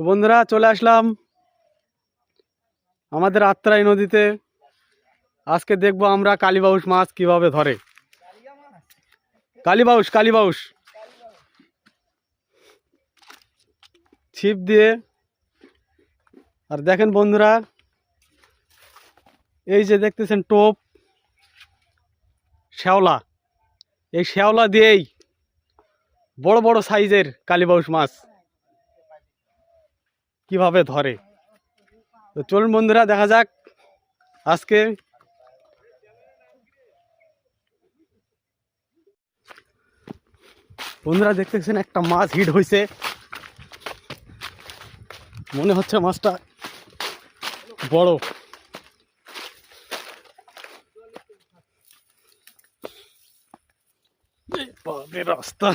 তো বন্ধুরা, চলে আসলাম আমাদের আত্রাই নদীতে। আজকে দেখব আমরা কালীবাউস মাছ কীভাবে ধরে। কালীবাউস কালীবাউস। ছিপ দিয়ে। আর দেখেন বন্ধুরা, এই যে দেখতেছেন টোপ, শ্যাওলা। এই শ্যাওলা দিয়েই বড় বড় সাইজের কালীবাউস মাছ। কীভাবে ধরে? তো চলুন বন্ধুরা, দেখা যাক। আজকে বন্ধুরা, দেখতেছেন একটা মাছ হিট হয়েছে মনে হচ্ছে মাছটা বড়। রাস্তা।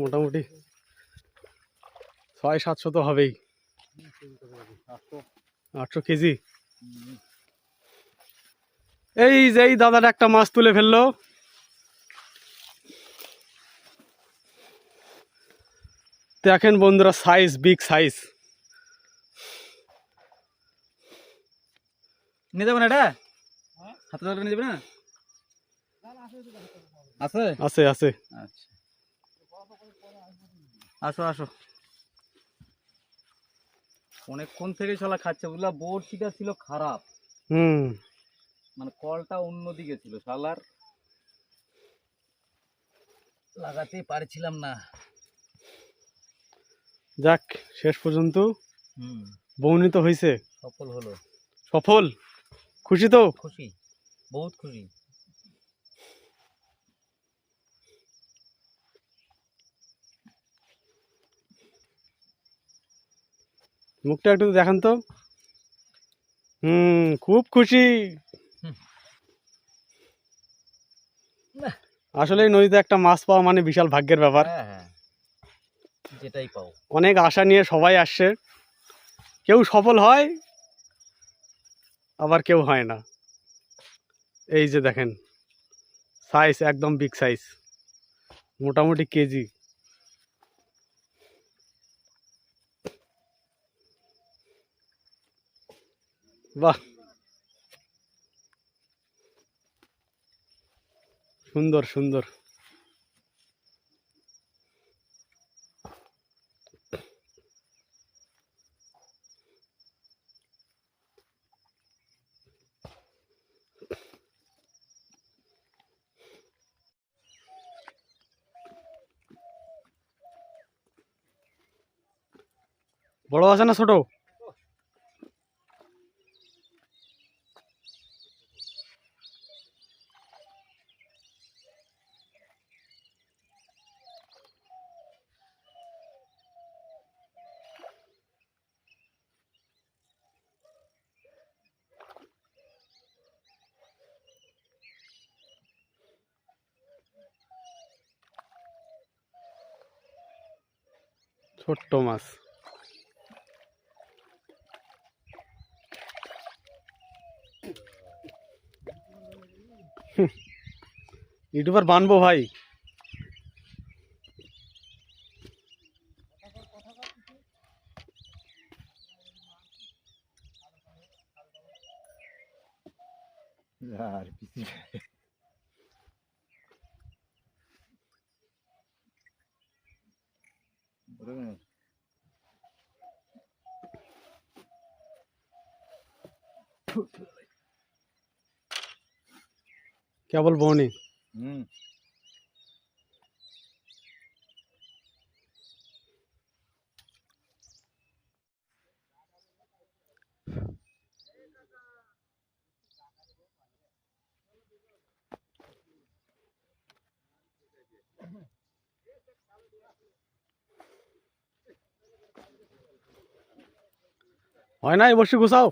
মোটামুটি। ছয় সাতশো তো হবেই। আটশো কেজি? এই যে এই দাদাটা একটা মাছ তুলে ফেলল। দেখেন বন্ধুরা সাইজ বিগ সাইজ নিয়ে যাব না এটা? হাতে নিয়ে যাবে না? আছে? আছে আছে। আচ্ছা। আসো আসো। অনেকক্ষণ থেকে চলা খাচ্ছে বুঝলা? বড়শিটা ছিল খারাপ। হুম। মানে কলটা অন্যদিকে ছিল শালার। লাগাতেই পারছিলাম না। যাক শেষ পর্যন্ত হুম। বর্ণিত হয়েছে সফল হলো। সফল? খুশি তো? খুশি বহুত খুশি। মুখটা একটু দেখান তো। হুম খুব খুশি। আসলে নদীতে একটা মাছ পাওয়া মানে বিশাল ভাগ্যের ব্যাপার। হ্যাঁ হ্যাঁ। যেটাই পাও। অনেক আশা নিয়ে সবাই আসছে। কেউ সফল হয় আবার কেউ হয় না। এই যে দেখেন সাইজ একদম বিগ সাইজ মোটামুটি কেজি। বাহ। সুন্দর সুন্দর। বড় আছে না ছোট? ছোট্ট মাছ। ইউটিউবার বানবো ভাই। আর পিসি কেবল বনি হুম হয় না এই বসে গুছাও।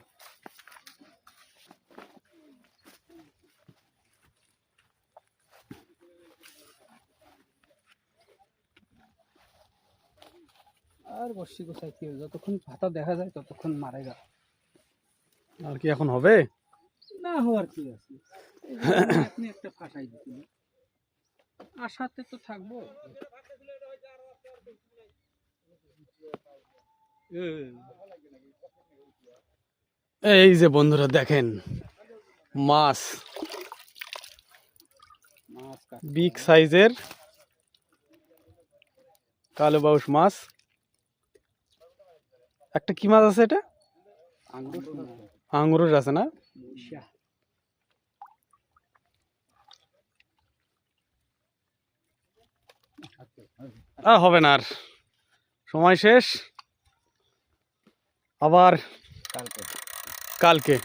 আর বর্ষি গোসাই কি? যতক্ষণ ভাতা দেখা যায় ততক্ষণ মারে গা আর কি এখন হবে? না হওয়ার কি আছে? আপনি একটা ফাঁসাই দিচ্ছেন আশাতে তো থাকব। এই যে বন্ধুরা দেখেন। মাছ। মাছ বিগ সাইজের কালো বাউস মাছ। একটা কি মাছ আছে এটা? আঙ্গুর আঙ্গুরের আছে না? হবে না আর। সময় শেষ। আবার কালকে।